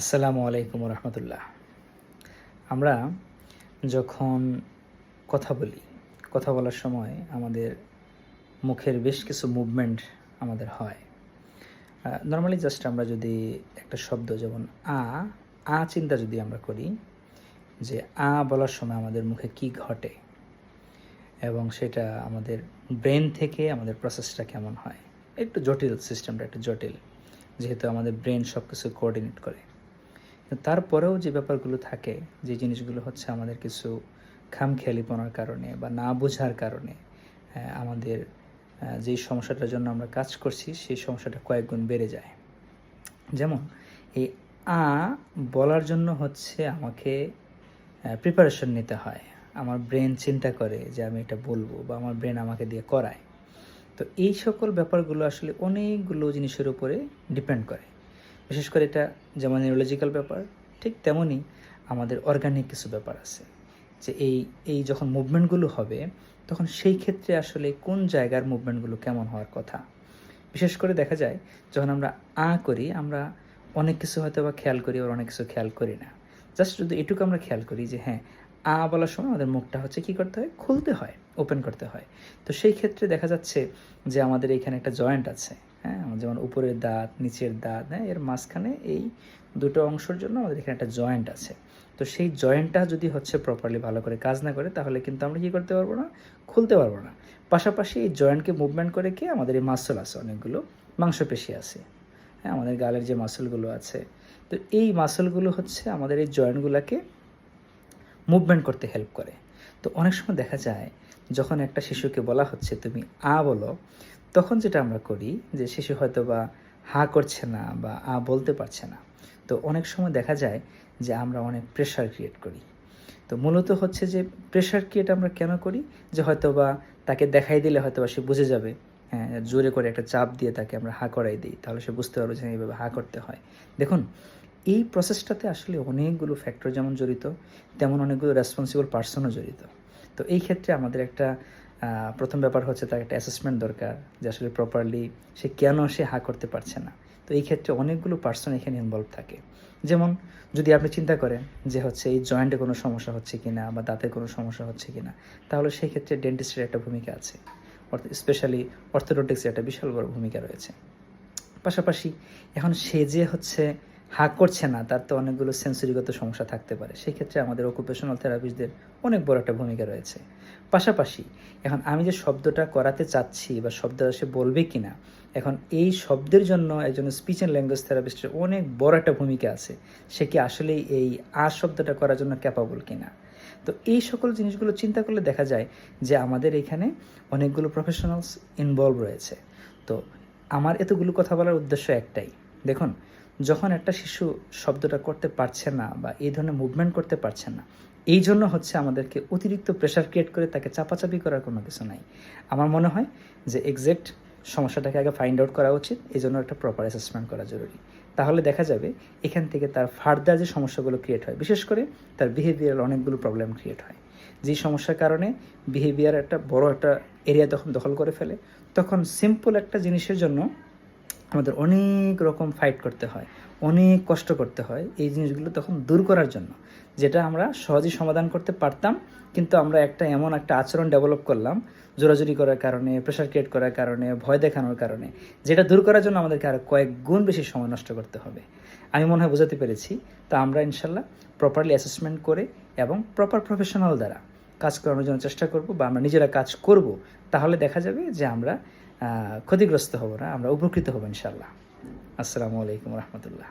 আসসালামু আলাইকুম রহমতুল্লাহ। আমরা যখন কথা বলি, কথা বলার সময় আমাদের মুখের বেশ কিছু মুভমেন্ট আমাদের হয়। নর্মালি জাস্ট আমরা যদি একটা শব্দ যেমন আ আ চিন্তা যদি আমরা করি যে আ বলার সময় আমাদের মুখে কি ঘটে এবং সেটা আমাদের ব্রেন থেকে আমাদের প্রসেসটা কেমন হয়, একটু জটিল সিস্টেমটা একটু জটিল, যেহেতু আমাদের ব্রেন সব কিছু কোঅর্ডিনেট করে। তারপরেও যে ব্যাপারগুলো থাকে, যে জিনিসগুলো হচ্ছে আমাদের কিছু খামখেয়ালিপনার কারণে বা না বোঝার কারণে আমাদের যেই সমস্যাটার জন্য আমরা কাজ করছি, সেই সমস্যাটা কয়েক গুণ বেড়ে যায়। যেমন, এই আ বলার জন্য হচ্ছে আমাকে প্রিপারেশন নিতে হয়। আমার ব্রেন চিন্তা করে যে আমি এটা বলব বা আমার ব্রেন আমাকে দিয়ে করায়। তো এই সকল ব্যাপারগুলো আসলে অনেকগুলো জিনিসের উপরে ডিপেন্ড করে। বিশেষ করে এটা যেমন নিউরোলজিক্যাল ব্যাপার, ঠিক তেমনই আমাদের অর্গানিক কিছু ব্যাপার আছে। যে এই এই যখন মুভমেন্টগুলো হবে, তখন সেই ক্ষেত্রে আসলে কোন জায়গার মুভমেন্টগুলো কেমন হওয়ার কথা। বিশেষ করে দেখা যায়, যখন আমরা আ করি, আমরা অনেক কিছু হয়তো বা খেয়াল করি আর অনেক কিছু খেয়াল করি না। জাস্ট শুধু এটুকু আমরা খেয়াল করি যে হ্যাঁ আ বলার সময় আমাদের মুখটা হচ্ছে কি করতে হয়? খুলতে হয় ওপেন করতে হয়। তো সেই ক্ষেত্রে দেখা যাচ্ছে যে আমাদের এখানে একটা জয়েন্ট আছে। হ্যাঁ যেমন উপরের দাঁত, নিচের দাঁত হ্যাঁ এর মাঝখানে এই দুটো অংশের জন্য আমাদের এখানে একটা জয়েন্ট আছে। তো সেই জয়েন্টটা যদি হচ্ছে প্রপারলি ভালো করে কাজ না করে, তাহলে কিন্তু আমরা কি করতে পারব না? খুলতে পারব না। পাশাপাশি এই জয়েন্টকে মুভমেন্ট করে কি আমাদের এই মাসল আছে, অনেকগুলো মাংসপেশি আছে। হ্যাঁ আমাদের গালের যে মাসলগুলো আছে। তো এই মাসলগুলো হচ্ছে আমাদের এই জয়েন্টগুলোকে মুভমেন্ট করতে হেল্প করে। তো অনেক সময় দেখা যায়, যখন একটা শিশুকে বলা হচ্ছে, তুমি আ বলো তখন যেটা আমরা করি যে শিশু হয়তো বা হা করছে না বা আ বলতে পারছে না। তো অনেক সময় দেখা যায় যে আমরা অনেক প্রেশার ক্রিয়েট করি। তো মূলত হচ্ছে যে প্রেশার ক্রিয়েট আমরা কেন করি? যে হয়তো বা তাকে দেখাই দিলে হয়তো বা সে বুঝে যাবে হ্যাঁ জোরে করে একটা চাপ দিয়ে তাকে আমরা হা করাই দিই তাহলে সে বুঝতে পারবে যে হ্যাঁ, এইভাবে হা করতে হয়। দেখুন এই প্রসেসটাতে আসলে অনেকগুলো ফ্যাক্টর যেমন জড়িত তেমন অনেকগুলো রেসপন্সিবল পার্সনও জড়িত। তো এই ক্ষেত্রে আমাদের একটা প্রথম ব্যাপার হচ্ছে তার একটা অ্যাসেসমেন্ট দরকার যে আসলে প্রপারলি সে কেন সে হা করতে পারছে না। তো এই ক্ষেত্রে অনেকগুলো পার্সন এখানে ইনভলভ থাকে। যেমন যদি আপনি চিন্তা করেন যে হচ্ছে এই জয়েন্টে কোনো সমস্যা হচ্ছে কিনা বা দাঁতের কোনো সমস্যা হচ্ছে কি না তাহলে সেই ক্ষেত্রে ডেন্টিস্টের একটা ভূমিকা আছে। অর্থাৎ স্পেশালি অর্থোডন্টিক্সের একটা বিশাল বড় ভূমিকা রয়েছে। পাশাপাশি এখন সে যে হচ্ছে হাক করছে না, তার তো অনেকগুলো সেন্সরিগত সমস্যা থাকতে পারে। সেই ক্ষেত্রে আমাদের অকুপেশনাল থেরাপিস্টদের অনেক বড় একটা ভূমিকা রয়েছে। পাশাপাশি, এখন আমি যে শব্দটা করাতে চাচ্ছি বা শব্দটা সে বলবে কি না এখন এই শব্দের জন্য একজন স্পিচ অ্যান্ড ল্যাঙ্গুয়েজ থেরাপিস্টের অনেক বড় একটা ভূমিকা আছে। সে কি আসলেই এই আ শব্দটা করার জন্য ক্যাপাবল কিনা? তো এই সকল জিনিসগুলো চিন্তা করলে দেখা যায় যে আমাদের এখানে অনেকগুলো প্রফেশনালস ইনভলভ রয়েছে। তো আমার এতগুলো কথা বলার উদ্দেশ্য একটাই। দেখুন যখন একটা শিশু শব্দটা করতে পারছে না বা এই ধরনের মুভমেন্ট করতে পারছে না, এই জন্য হচ্ছে আমাদেরকে অতিরিক্ত প্রেশার ক্রিয়েট করে তাকে চাপাচাপি করার কোনো কিছু নাই। আমার মনে হয় যে এক্সাক্ট সমস্যাটাকে আগে ফাইন্ড আউট করা উচিত, এই জন্য একটা প্রপার অ্যাসেসমেন্ট করা জরুরি। তাহলে দেখা যাবে এখান থেকে তার ফার্দার যে সমস্যাগুলো ক্রিয়েট হয়, বিশেষ করে তার বিহেভিয়ারাল অনেকগুলো প্রবলেম ক্রিয়েট হয়। যে সমস্যার কারণে বিহেভিয়ার একটা বড় একটা এরিয়া তখন দখল করে ফেলে, তখন সিম্পল একটা জিনিসের জন্য আমাদের অনেক রকম ফাইট করতে হয়, অনেক কষ্ট করতে হয় এই জিনিসগুলো তখন দূর করার জন্য, যেটা আমরা সহজেই সমাধান করতে পারতাম, কিন্তু আমরা একটা এমন একটা আচরণ ডেভেলপ করলাম, জোরাজুরি করার কারণে প্রেশার ক্রিয়েট করার কারণে, ভয় দেখানোর কারণে, যেটা দূর করার জন্য আমাদেরকে আরও কয়েক গুণ বেশি সময় নষ্ট করতে হবে। আমি মনে হয় বোঝাতে পেরেছি, তো আমরা ইনশাল্লাহ প্রপারলি অ্যাসেসমেন্ট করে এবং প্রপার প্রফেশনাল দ্বারা কাজ করানোর জন্য চেষ্টা করব বা আমরা নিজেরা কাজ করব, তাহলে দেখা যাবে যে আমরা ক্ষতিগ্রস্ত হব না আমরা উপকৃত হব ইনশাল্লাহ আসসালামু আলাইকুম রহমতুল্লাহ।